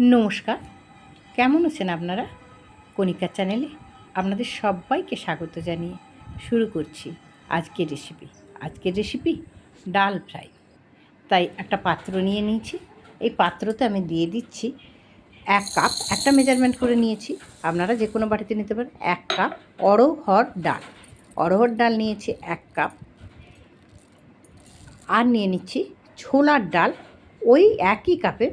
নমস্কার। কেমন আছেন আপনারা? কণিকা চ্যানেলে আপনাদের সবাইকে স্বাগত জানিয়ে শুরু করছি আজকের রেসিপি আজকের রেসিপি ডাল ফ্রাই। তাই একটা পাত্র নিয়ে নিয়েছি। এই পাত্রতে আমি দিয়ে দিচ্ছি এক কাপ, একটা মেজারমেন্ট করে নিয়েছি। আপনারা যে কোনো বাড়িতে নিতে পারেন, এক কাপ অড়হর ডাল। অড়হর ডাল নিয়েছি এক কাপ। আর নিয়ে নিচ্ছি ছোলার ডাল, ওই একই কাপের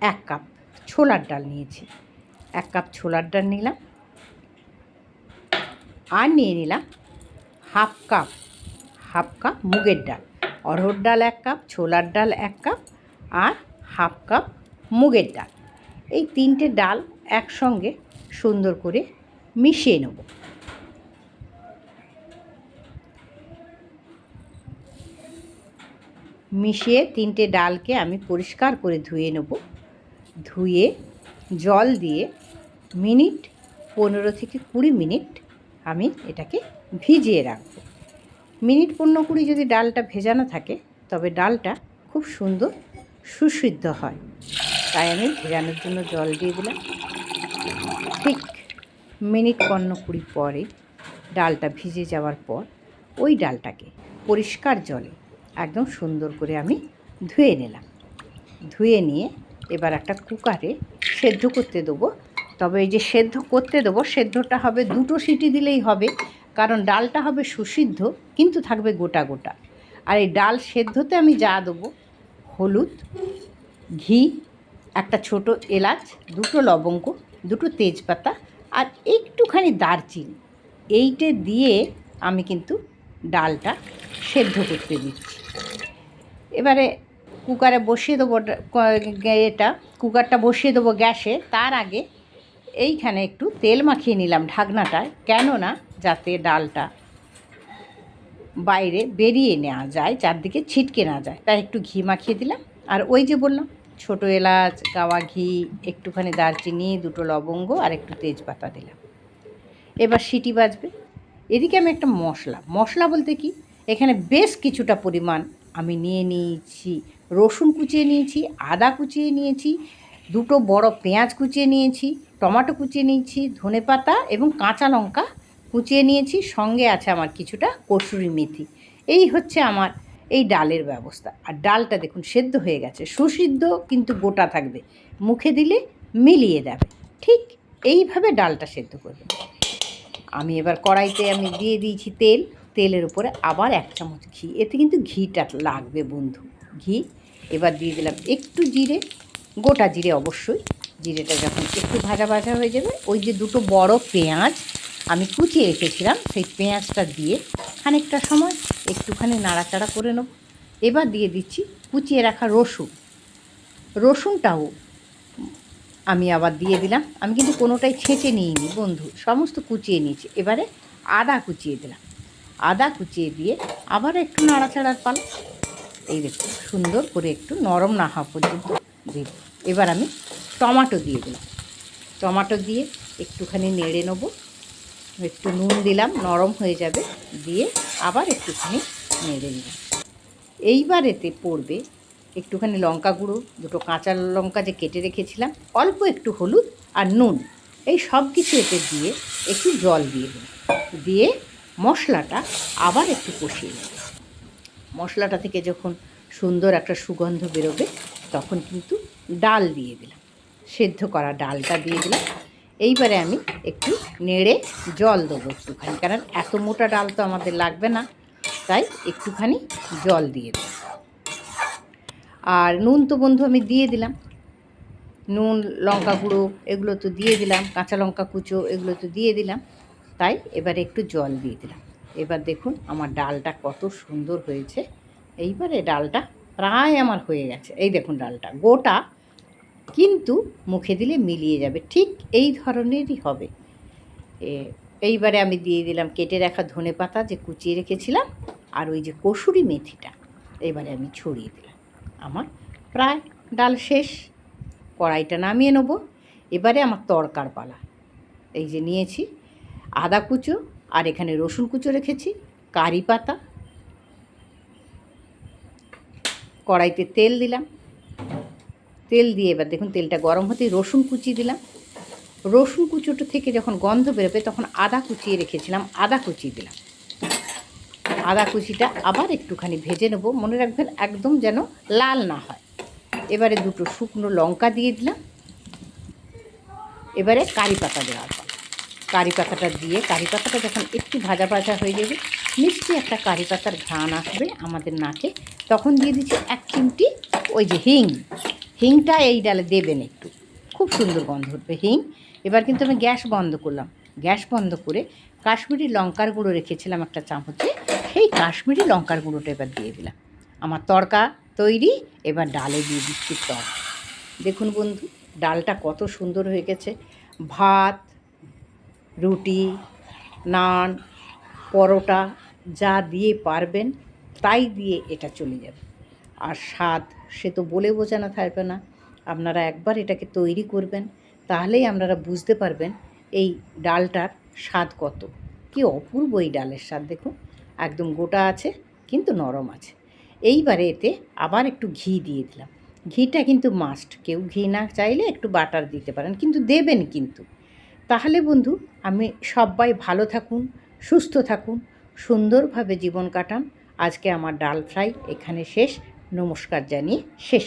এক কাপ। ছোলার ডাল নিয়েছি। এক কাপ ছোলার ডাল নিলাম আর নিয়ে নিলাম হাফ কাপ হাফ কাপ মুগের ডাল। অরহর ডাল এক কাপ, ছোলার ডাল এক কাপ আর হাফ কাপ মুগের ডাল। এই তিনটে ডাল একসঙ্গে সুন্দর করে মিশিয়ে নেব। মিশিয়ে তিনটে ডালকে আমি পরিষ্কার করে ধুয়ে নেব। ধুয়ে, জল দিয়ে মিনিট পনেরো থেকে কুড়ি মিনিট আমি এটাকে ভিজিয়ে রাখব। মিনিট পনেরো কুড়ি যদি ডালটা ভেজানো থাকে, তবে ডালটা খুব সুন্দর সুসিদ্ধ হয়। তাই আমি ভেজানোর জন্য জল দিয়ে দিলাম। ঠিক মিনিট পনেরো কুড়ি পরে ডালটা ভিজে যাওয়ার পর ওই ডালটাকে পরিষ্কার জলে একদম সুন্দর করে আমি ধুয়ে নিলাম। ধুয়ে নিয়ে এবার একটা কুকারে সেদ্ধ করতে দেবো। তবে এই যে সেদ্ধ করতে দেবো, সেদ্ধটা হবে দুটো সিটি দিলেই হবে, কারণ ডালটা হবে সুসিদ্ধ, কিন্তু থাকবে গোটা গোটা। আর এই ডাল সেদ্ধতে আমি যা দেবো, হলুদ, ঘি, একটা ছোট এলাচ, দুটো লবঙ্গ, দুটো তেজপাতা, আর একটুখানি দারচিনি। এইটে দিয়ে আমি কিন্তু ডালটা সেদ্ধ করতে দিচ্ছি। এবারে কুকারে বসিয়ে দেবো এটা কুকারটা বসিয়ে দেবো গ্যাসে। তার আগে এইখানে একটু তেল মাখিয়ে নিলাম ঢাকনাটায়, কেননা যাতে ডালটা বাইরে বেরিয়ে নেওয়া যায়, চারদিকে ছিটকে না যায়। তাই একটু ঘি মাখিয়ে দিলাম। আর ওই যে বললাম, ছোটো এলাচ, গাওয়া ঘি, একটুখানি দারচিনি, দুটো লবঙ্গ আর একটু তেজপাতা দিলাম। এবার সিটি বাজবে। এদিকে আমি একটা মশলা মশলা বলতে কি? এখানে বেশ কিছুটা পরিমাণ আমি নিয়ে নিয়েছি, রসুন কুচিয়ে নিয়েছি, আদা কুচিয়ে নিয়েছি, দুটো বড় পেঁয়াজ কুচিয়ে নিয়েছি, টমাটো কুচিয়ে নিয়েছি, ধনে পাতা এবং কাঁচা লঙ্কা কুচিয়ে নিয়েছি, সঙ্গে আছে আমার কিছুটা কসুরি মেথি। এই হচ্ছে আমার এই ডালের ব্যবস্থা। আর ডালটা দেখুন সেদ্ধ হয়ে গেছে, সুসিদ্ধ কিন্তু গোটা থাকবে। মুখে দিলে মিলিয়ে দেবে ঠিক এইভাবে ডালটা সেদ্ধ করবে আমি এবার কড়াইতে আমি দিয়ে দিয়েছি তেল। তেলের উপরে আবার এক চামচ ঘি। এতে কিন্তু ঘিটা লাগবে বন্ধু। ঘি, এবার দিয়ে দিলাম একটু জিরে, গোটা জিরে অবশ্যই। জিরেটা যখন একটু ভাজা ভাজা হয়ে যাবে, ওই যে দুটো বড় পেঁয়াজ আমি কুচিয়ে রেখেছিলাম, সেই পেঁয়াজটা দিয়ে খানিকটা সময় একটুখানি নাড়াচাড়া করে নেব। এবার দিয়ে দিচ্ছি কুচিয়ে রাখা রসুন। রসুনটাও আমি আবার দিয়ে দিলাম। আমি কিন্তু কোনোটাই ছেঁচে নিইনি বন্ধু, সমস্ত কুচিয়ে নিয়েছি। এবারে আদা কুচিয়ে দিলাম। আদা কুচিয়ে দিয়ে আবার একটু নাড়াচাড়ার পালা। এই দেখুন সুন্দর করে একটু নরম না হওয়া পর্যন্ত দিব। এবার আমি টমাটো দিয়ে দিলাম। টমাটো দিয়ে একটুখানি নেড়ে নেব। একটু নুন দিলাম, নরম হয়ে যাবে। দিয়ে আবার একটুখানি নেড়ে নিলাম এইবার এতে পড়বে একটুখানি লঙ্কা গুঁড়ো, দুটো কাঁচা লঙ্কা যে কেটে রেখেছিলাম, অল্প একটু হলুদ আর নুন। এই সব কিছু এতে দিয়ে একটু জল দিয়ে দিলাম দিয়ে মশলাটা আবার একটু কষিয়ে নেব মশলাটা থেকে যখন সুন্দর একটা সুগন্ধ বেরোবে, তখন কিন্তু ডাল দিয়ে দিলাম। সেদ্ধ করা ডালটা দিয়ে দিলাম। এইবারে আমি একটু নেড়ে জল দেবো একটুখানি, কারণ এত মোটা ডাল তো আমাদের লাগবে না। তাই একটুখানি জল দিয়ে দেবো আর নুন তো বন্ধু আমি দিয়ে দিলাম। নুন, লঙ্কা গুঁড়ো, এগুলো তো দিয়ে দিলাম। কাঁচা লঙ্কা কুচো, এগুলো তো দিয়ে দিলাম। তাই এবারে একটু জল দিয়ে দিলাম। এবার দেখুন আমার ডালটা কত সুন্দর হয়েছে। এইবারে ডালটা প্রায় আমার হয়ে গেছে। এই দেখুন ডালটা, গোটা কিন্তু মুখে দিলে মিলিয়ে যাবে। ঠিক এই ধরনেরই হবে। এইবারে আমি দিয়ে দিলাম কেটে রাখা ধনে পাতা যে কুচিয়ে রেখেছিলাম আর ওই যে কসুরি মেথিটা। এবারে আমি ছড়িয়ে দিলাম। আমার প্রায় ডাল শেষ। কড়াইটা নামিয়ে নেব। এবারে আমার তরকার পালা। এই যে নিয়েছি আদা কুচো আর এখানে রসুন কুচো রেখেছি, কারি পাতা, কড়াইতে তেল দিলাম। তেল দিয়ে এবার দেখুন তেলটা গরম হতেই রসুন কুচি দিলাম। রসুন কুচোটা থেকে যখন গন্ধ বেরোবে তখন আদা কুচিয়ে রেখেছিলাম, আদা কুচি দিলাম। আদা কুচিটা আবার একটুখানি ভেজে নেব, মনে রাখবেন একদম যেন লাল না হয়। এবারে দুটো শুকনো লঙ্কা দিয়ে দিলাম। এবারে কারি পাতা দেওয়ার পর কারি পাতাটা দিয়ে, কারি পাতাটা যখন একটু ভাজা ভাজা হয়ে যাবে, মিষ্টি একটা কারি পাতার ঘ্রাণ আসবে আমাদের নাকে। তখন দিয়ে দিচ্ছি এক চিমটি ওই যে হিং। হিংটা এই ডালে দেবেন একটু। খুব সুন্দর গন্ধ উঠবে হিং। এবার কিন্তু আমি গ্যাস বন্ধ করলাম। গ্যাস বন্ধ করে কাশ্মীরি লঙ্কার গুঁড়ো রেখেছিলাম একটা চামচে। সেই কাশ্মীরি লঙ্কার গুঁড়োটা এবার দিয়ে দিলাম। আমার তড়কা তৈরি, এবার ডালে দিয়ে দিচ্ছি টক। দেখুন বন্ধু, ডালটা কত সুন্দর হয়ে গেছে। ভাত রুটি, নান, পরোটা যা দিয়ে পারবেন, তাই দিয়ে এটা চলে যাবে। আর স্বাদ সে তো বলে বোঝানো থাকবে না। আপনারা একবার এটাকে তৈরি করবেন, তাহলেই আপনারা বুঝতে পারবেন এই ডালটার স্বাদ কত। কি অপূর্ব এই ডালের স্বাদ, দেখুন। একদম গোটা আছে, কিন্তু নরম আছে। এইবারে এতে আবার একটু ঘি দিয়ে দিলাম। ঘিটা কিন্তু মাস্ট কেউ ঘি না চাইলে একটু বাটার দিতে পারেন, কিন্তু দেবেন কিন্তু। তাহলে বন্ধু, আমি সবাই ভালো থাকুন, সুস্থ থাকুন, সুন্দরভাবে জীবন কাটান। আজকে আমার ডাল ফ্রাই এখানে শেষ। নমস্কার জানিয়ে শেষ